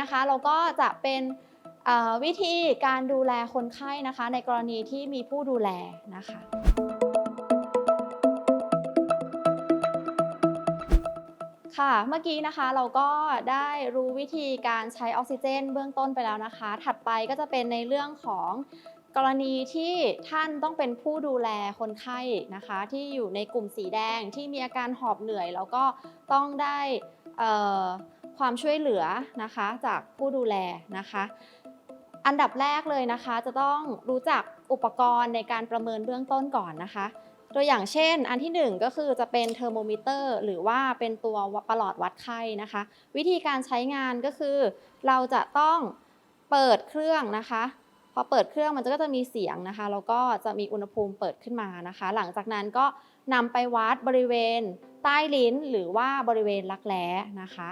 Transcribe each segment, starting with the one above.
นะคะเราก็จะเป็นวิธีการดูแลคนไข้นะคะ ในกรณีที่มีผู้ดูแลนะคะค่ะเมื่อกี้นะคะเราก็ได้รู้วิธีการใช้ออกซิเจน เบื้องต้นไปแล้วนะคะ ถัดไปก็จะเป็นในเรื่องของกรณีที่ท่านต้องเป็นผู้ดูแลคนไข้นะคะ ที่อยู่ในกลุ่มสีแดงที่มีอาการหอบเหนื่อย แล้วก็ต้องได้ ความช่วยเหลือนะคะจากผู้ดูแลนะคะ อันดับแรกเลยนะคะ จะต้องรู้จักอุปกรณ์ในการประเมินเบื้องต้นก่อนนะคะ ตัวอย่างเช่น อันที่หนึ่งก็คือจะเป็นเทอร์โมมิเตอร์หรือว่าเป็นตัวประหลอดวัดไข้นะคะ วิธีการใช้งานก็คือ เราจะต้องเปิดเครื่องนะคะพอเปิดเครื่องมันก็จะมีเสียงนะคะแล้วก็จะมีอุณหภูมิเปิดขึ้นมานะคะ หลังจากนั้นก็นำไปวัดบริเวณใต้ลิ้นหรือว่าบริเวณรักแร้นะคะ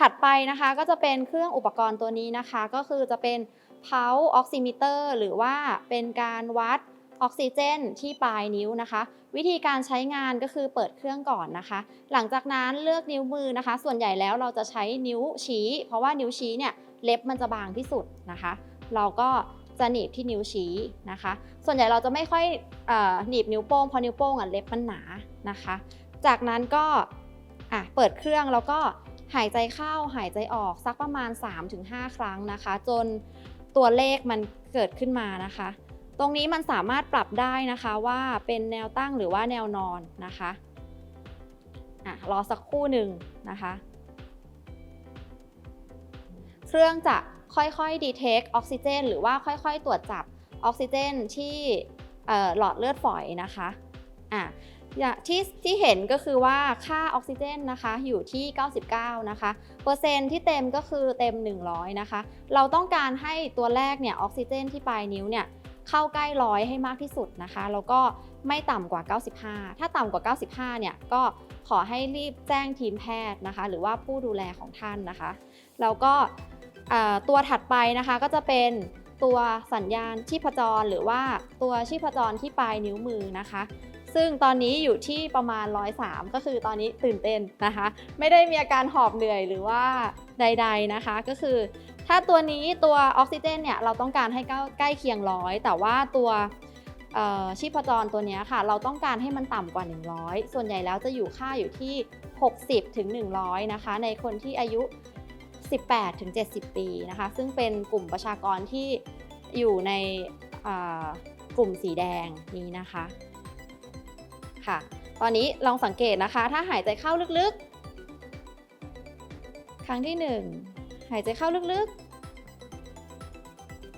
ถัดไปนะคะก็จะเป็นเครื่องอุปกรณ์ตัวนี้นะคะ ก็คือจะเป็น pulse oximeter หรือว่าเป็นการวัดออกซิเจนที่ปลายนิ้วนะคะ วิธีการใช้งานก็คือเปิดเครื่องก่อนนะคะ หลังจากนั้นเลือกนิ้วมือนะคะ ส่วนใหญ่แล้วเราจะใช้นิ้วชี้ เพราะว่านิ้วชี้เนี่ยเล็บมันจะบางที่สุดนะคะ เราก็จะหนีบที่นิ้วชี้นะคะ ส่วนใหญ่เราจะไม่ค่อยอหนีบนิ้วโป้งเพราะนิ้วโป้งอะเล็บมันหนานะคะ จากนั้นก็เปิดเครื่องแล้วก็ หายใจเข้าหายใจออกสักประมาณ 3-5 ครั้งนะคะ จนตัวเลขมันเกิดขึ้นมานะคะ ตรงนี้มันสามารถปรับได้นะคะว่าเป็นแนวตั้งหรือว่าแนวนอนนะคะอะรอสักครู่หนึ่งนะคะ เครื่องจะค่อยๆ detect ออกซิเจน หรือว่าค่อยๆ ตรวจจับออกซิเจนที่หลอดเลือดฝอยนะคะอะ อย่างที่ที่เห็นก็คือว่าค่าออกซิเจนนะคะอยู่ที่ 99 นะคะ เปอร์เซ็นต์ที่เต็มก็คือเต็ม 100 นะคะ เราต้องการให้ตัวแรกเนี่ยออกซิเจนที่ปลายนิ้วเนี่ยเข้าใกล้ร้อยให้มากที่สุดนะคะ แล้วก็ไม่ต่ำกว่า 95 ถ้าต่ำกว่า 95 เนี่ยก็ขอให้รีบแจ้งทีมแพทย์นะคะ หรือว่าผู้ดูแลของท่านนะคะ แล้วก็ตัวถัดไปนะคะก็จะเป็นตัวสัญญาณชีพจร หรือว่าตัวชีพจรที่ปลายนิ้วมือนะคะ ซึ่งตอนนี้อยู่ที่ประมาณ 103 ก็คือตอนนี้ตื่นเต้นนะคะ ไม่ได้มีอาการหอบเหนื่อยหรือว่าใด ๆนะคะ ก็คือ ถ้าตัวนี้ตัวออกซิเจนเนี่ยเราต้องการให้ใกล้ใกล้เคียงร้อยแต่ว่าตัวชีพจรตัวนี้ค่ะ เราต้องการให้มันต่ำกว่า 100 ส่วนใหญ่แล้วจะอยู่ค่าอยู่ที่ 60ถึง100 นะคะ ในคนที่อายุ 18ถึง70 ปีนะคะ ซึ่งเป็นกลุ่มประชากรที่อยู่ในกลุ่มสีแดงนี้นะคะ ค่ะ ตอนนี้ลองสังเกตนะคะ ถ้าหายใจเข้าลึกๆ ครั้งที่ 1 หายใจเข้าลึกๆ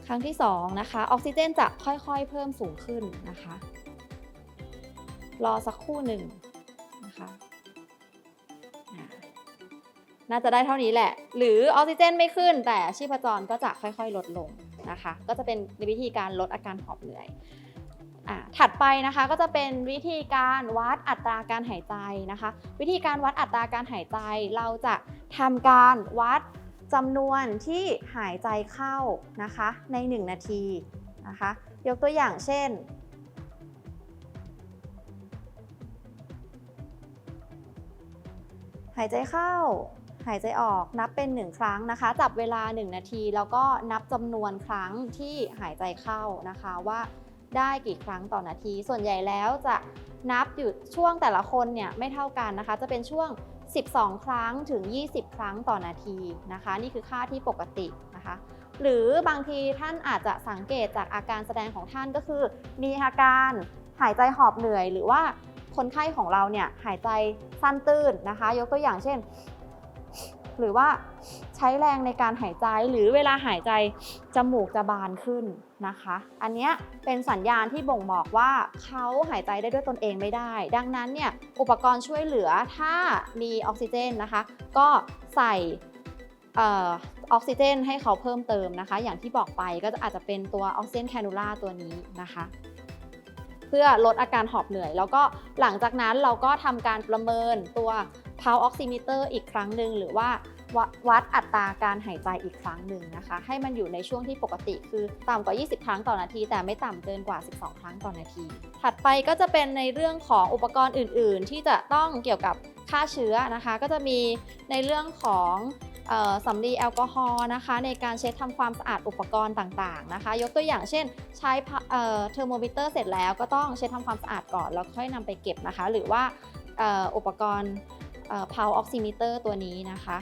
ครั้งที่ 2 นะคะ ออกซิเจนจะค่อยๆ เพิ่มสูงขึ้นนะคะ รอสักครู่หนึ่งนะคะน่าจะได้เท่านี้แหละ หรือออกซิเจนไม่ขึ้น แต่ชีพจรก็จะค่อยๆ ลดลงนะคะ ก็จะเป็นวิธีการลดอาการหอบเหนื่อย ถัดไปนะคะก็จะเป็นวิธีการวัดอัตราการหายใจนะคะ วิธีการวัดอัตราการหายใจเราจะทำการวัดจำนวนที่หายใจเข้านะคะใน 1 นาทีนะคะ ยกตัวอย่างเช่น หายใจเข้า หายใจออกนับเป็น 1 ครั้งนะคะ จับเวลา 1 นาที แล้วก็นับจำนวนครั้งที่หายใจเข้านะคะว่า ได้กี่ครั้งต่อนาที ส่วนใหญ่แล้วจะนับอยู่ช่วงแต่ละคนเนี่ยไม่เท่ากันนะคะ จะเป็นช่วง 12 ครั้งถึง 20 ครั้งต่อนาทีนะคะ นี่คือค่าที่ปกตินะคะ หรือบางทีท่านอาจจะสังเกตจากอาการแสดงของท่านก็คือ มีอาการหายใจหอบเหนื่อย หรือว่าคนไข้ของเราเนี่ยหายใจสั้นตื้นนะคะ ยกตัวอย่างเช่น หรือว่า ช้แรงในการหายใจหรือเวลาหายใจจมูกจะบานขึ้นนะคะ อันนี้เป็นสัญญาณที่บ่งบอกว่าเขาหายใจได้ด้วยตนเองไม่ได้ ดังนั้นเนี่ยอุปกรณ์ช่วยเหลือถ้ามีออกซิเจนนะคะ ก็ใส่ออออกซิเจนให้เขาเพิ่มเติมนะคะ อย่างที่บอกไปก็อาจจะเป็นตัวออกซิเจนแคนูล่าตัวนี้นะคะเพื่อลดอาการหอบเหนื่อย แล้วก็หลังจากนั้นเราก็ทำการประเมินตัว pulse oximeter อีกครั้งหนึ่งหรือว่าวัดวัดอัตราการหายใจอีกครั้งหนึ่งนะคะ ให้มันอยู่ในช่วงที่ปกติคือต่ำกว่า 20 ครั้งต่อนาที แต่ไม่ต่ำเกินกว่า 12 ครั้งต่อนาที ถัดไปก็จะเป็นในเรื่องของอุปกรณ์อื่น ๆ ที่จะต้องเกี่ยวกับฆ่าเชื้อนะคะ ก็จะมีในเรื่องของออสำลีแอลกอฮอล์นะคะในการเช็ดทำความสะอาดอุปกรณ์ต่างๆนะคะ ยกตัวอย่างเช่น ใช้เทอร์โมมิเตอร์เสร็จแล้วก็ต้องเช็ดทำความสะอาดก่อนแล้วค่อยนำไปเก็บนะคะ หรือว่าอุปกรณ์ พาออกซิมิเตอร์ตัวนี้นะคะ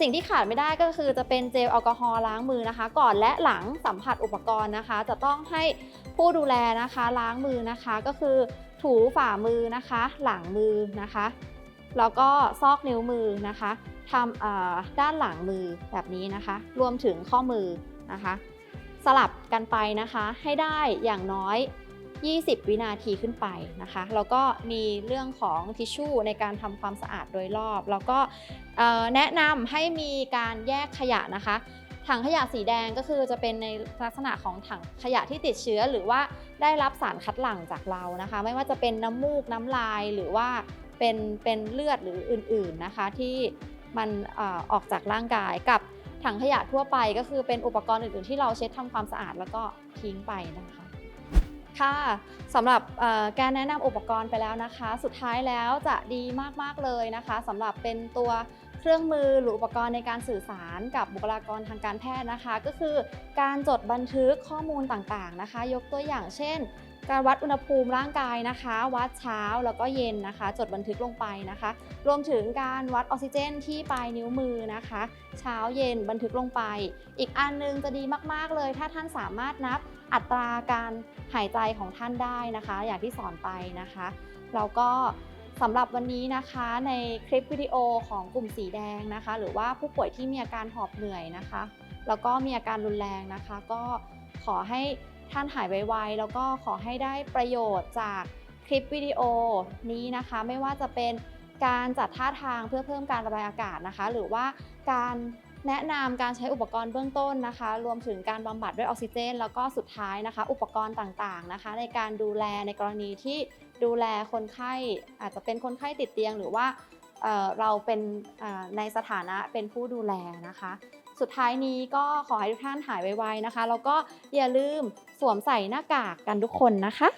สิ่งที่ขาดไม่ได้ก็คือจะเป็นเจลแอลกอฮอล์ล้างมือนะคะ ก่อนและหลังสัมผัสอุปกรณ์นะคะ จะต้องให้ผู้ดูแลนะคะล้างมือนะคะก็คือถูฝ่ามือนะคะ หลังมือนะคะแล้วก็ซอกนิ้วมือนะคะทำด้านหลังมือแบบนี้นะคะ รวมถึงข้อมือนะคะ สลับกันไปนะคะให้ได้อย่างน้อย 20 วินาทีขึ้นไปนะคะ แล้วก็มีเรื่องของทิชชู่ในการทำความสะอาดโดยรอบ แล้วก็แนะนำให้มีการแยกขยะนะคะ ถังขยะสีแดงก็คือจะเป็นในลักษณะของถังขยะที่ติดเชื้อหรือว่าได้รับสารคัดหลั่งจากเรานะคะ ไม่ว่าจะเป็นน้ำมูกน้ำลายหรือว่าเป็นเป็นเลือดหรืออื่นๆนะคะที่มันอออกจากร่างกายกับถังขยะทั่วไปก็คือเป็นอุปกรณ์อื่นๆ ที่เราเช็ดทำความสะอาดแล้วก็ทิ้งไปนะคะ ค่ะสำหรับการแนะนำอุปกรณ์ไปแล้วนะคะ สุดท้ายแล้วจะดีมากๆเลยนะคะสำหรับเป็นตัวเครื่องมือหรืออุปกรณ์ในการสื่อสารกับบุคลากรทางการแพทย์นะคะ ก็คือการจดบันทึกข้อมูลต่างๆนะคะ ยกตัวอย่างเช่น การวัดอุณหภูมิร่างกายนะคะ วัดเช้าแล้วก็เย็นนะคะ จดบันทึกลงไปนะคะ รวมถึงการวัดออกซิเจนที่ปลายนิ้วมือนะคะ เช้าเย็นบันทึกลงไป อีกอันนึงจะดีมากๆเลย ถ้าท่านสามารถนับ อัตราการหายใจของท่านได้นะคะ อย่างที่สอนไปนะคะแล้วก็สำหรับวันนี้นะคะในคลิปวิดีโอของกลุ่มสีแดงนะคะ หรือว่าผู้ป่วยที่มีอาการหอบเหนื่อยนะคะ แล้วก็มีอาการรุนแรงนะคะ ก็ขอให้ท่านหายไวๆแล้วก็ขอให้ได้ประโยชน์จากคลิปวิดีโอนี้นะคะ ไม่ว่าจะเป็นการจัดท่าทางเพื่อเพิ่มการระบายอากาศนะคะ หรือว่าการ แนะนำการใช้อุปกรณ์เบื้องต้นนะคะ รวมถึงการบำบัดด้วยออกซิเจน แล้วก็สุดท้ายนะคะ อุปกรณ์ต่างๆนะคะ ในการดูแลในกรณีที่ดูแลคนไข้อาจจะเป็นคนไข้ติดเตียง หรือว่าเเราเป็นในสถานะเป็นผู้ดูแลนะคะ สุดท้ายนี้ก็ขอให้ทุกท่านหายไวๆนะคะ แล้วก็อย่าลืมสวมใส่หน้ากากกันทุกคนนะคะ